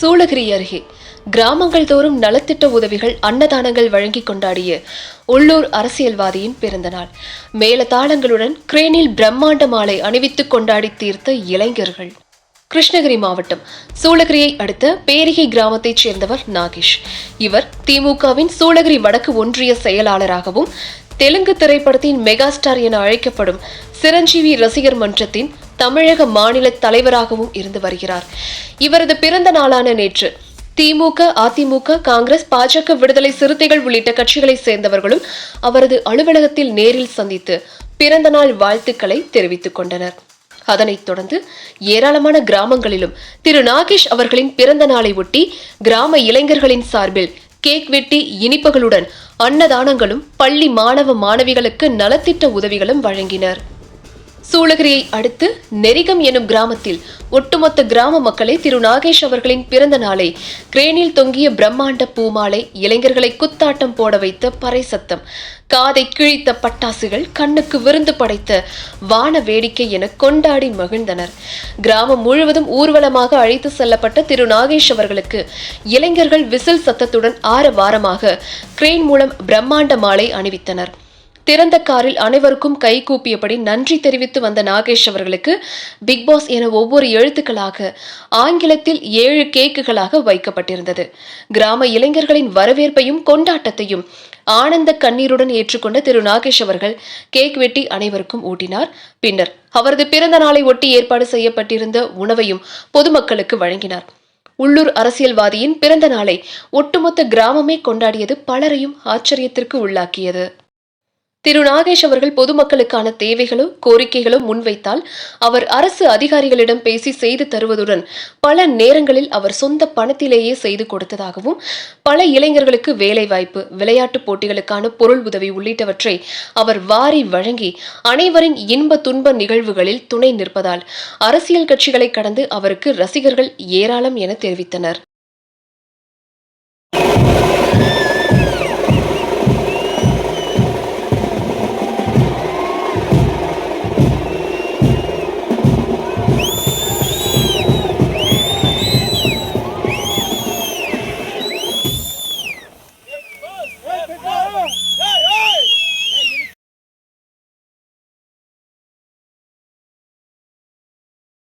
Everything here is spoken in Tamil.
சூளகிரி அருகே கிராமங்கள் தோறும் நலத்திட்ட உதவிகள் அன்னதானங்கள் வழங்கி கொண்டாடிய உள்ளூர் அரசியல்வாதியின் பிறந்தநாள். மேலதாளங்களுடன் கிரேனில் பிரம்மாண்ட மாலை அணிவித்துக் கொண்டாடி தீர்த்த இளைஞர்கள். கிருஷ்ணகிரி மாவட்டம் சூளகிரியை அடுத்த பேரிகை கிராமத்தைச் சேர்ந்தவர் நாகேஷ். இவர் திமுகவின் சூளகிரி வடக்கு ஒன்றிய செயலாளராகவும் தெலுங்கு திரைப்படத்தின் மெகா ஸ்டார் என அழைக்கப்படும் சிரஞ்சீவி ரசிகர் மன்றத்தின் தமிழக மாநில தலைவராகவும் இருந்து வருகிறார். இவரது பிறந்த நாளான நேற்று திமுக அதிமுக காங்கிரஸ் பாஜக விடுதலை சிறுத்தைகள் உள்ளிட்ட கட்சிகளைச் சேர்ந்தவர்களும் அவரது அலுவலகத்தில் நேரில் சந்தித்து பிறந்தநாள் வாழ்த்துக்களை தெரிவித்துக் கொண்டனர். அதனைத் தொடர்ந்து ஏராளமான கிராமங்களிலும் திரு. நாகேஷ் அவர்களின் பிறந்த நாளை ஒட்டி கிராம இளைஞர்களின் சார்பில் கேக் வெட்டி இனிப்புகளுடன் அன்னதானங்களும் பள்ளி மாணவ மாணவிகளுக்கு நலத்திட்ட உதவிகளும் வழங்கினர். சூளகிரியை அடுத்து நெரிகம் எனும் கிராமத்தில் ஒட்டுமொத்த கிராம மக்களே திரு. நாகேஷ் அவர்களின் பிறந்த நாளை கிரேனில் தொங்கிய பிரம்மாண்ட பூமாலை இளைஞர்களை குத்தாட்டம் போட வைத்த பறை சத்தம் காதை கிழித்த பட்டாசுகள் கண்ணுக்கு விருந்து படைத்த வான வேடிக்கை என கொண்டாடி மகிழ்ந்தனர். கிராமம் முழுவதும் ஊர்வலமாக அழைத்து செல்லப்பட்ட திரு. நாகேஷ் அவர்களுக்கு இளைஞர்கள் விசில் சத்தத்துடன் ஆரவாரமாக கிரேன் மூலம் பிரம்மாண்ட மாலை அணிவித்தனர். திறந்த காரில் அனைவருக்கும் கை கூப்பியபடி நன்றி தெரிவித்து வந்த நாகேஷ் அவர்களுக்கு பிக் பாஸ் என ஒவ்வொரு எழுத்துக்களாக ஆங்கிலத்தில் ஏழு கேக்குகளாக வைக்கப்பட்டிருந்தது. கிராம இளைஞர்களின் வரவேற்பையும் கொண்டாட்டத்தையும் ஆனந்த கண்ணீருடன் ஏற்றுக்கொண்ட திரு நாகேஷ் அவர்கள் கேக் வெட்டி அனைவருக்கும் ஊட்டினார். பின்னர் அவரது பிறந்த நாளை ஒட்டி ஏற்பாடு செய்யப்பட்டிருந்த உணவையும் பொதுமக்களுக்கு வழங்கினார். உள்ளூர் அரசியல்வாதியின் பிறந்த நாளை ஒட்டுமொத்த கிராமமே கொண்டாடியது பலரையும் ஆச்சரியத்திற்கு உள்ளாக்கியது. திரு நாகேஷ் அவர்கள் பொதுமக்களுக்கான தேவைகளும் கோரிக்கைகளும் முன்வைத்தால் அவர் அரசு அதிகாரிகளிடம் பேசி செய்து தருவதுடன் பல நேரங்களில் அவர் சொந்த பணத்திலேயே செய்து கொடுத்ததாகவும் பல இளைஞர்களுக்கு வேலைவாய்ப்பு விளையாட்டுப் போட்டிகளுக்கான பொருள் உதவி உள்ளிட்டவற்றை அவர் வாரி வழங்கி அனைவரின் இன்ப துன்ப நிகழ்வுகளில் துணை நிற்பதால் அரசியல் கட்சிகளை கடந்து அவருக்கு ரசிகர்கள் ஏராளம் என தெரிவித்தனர்.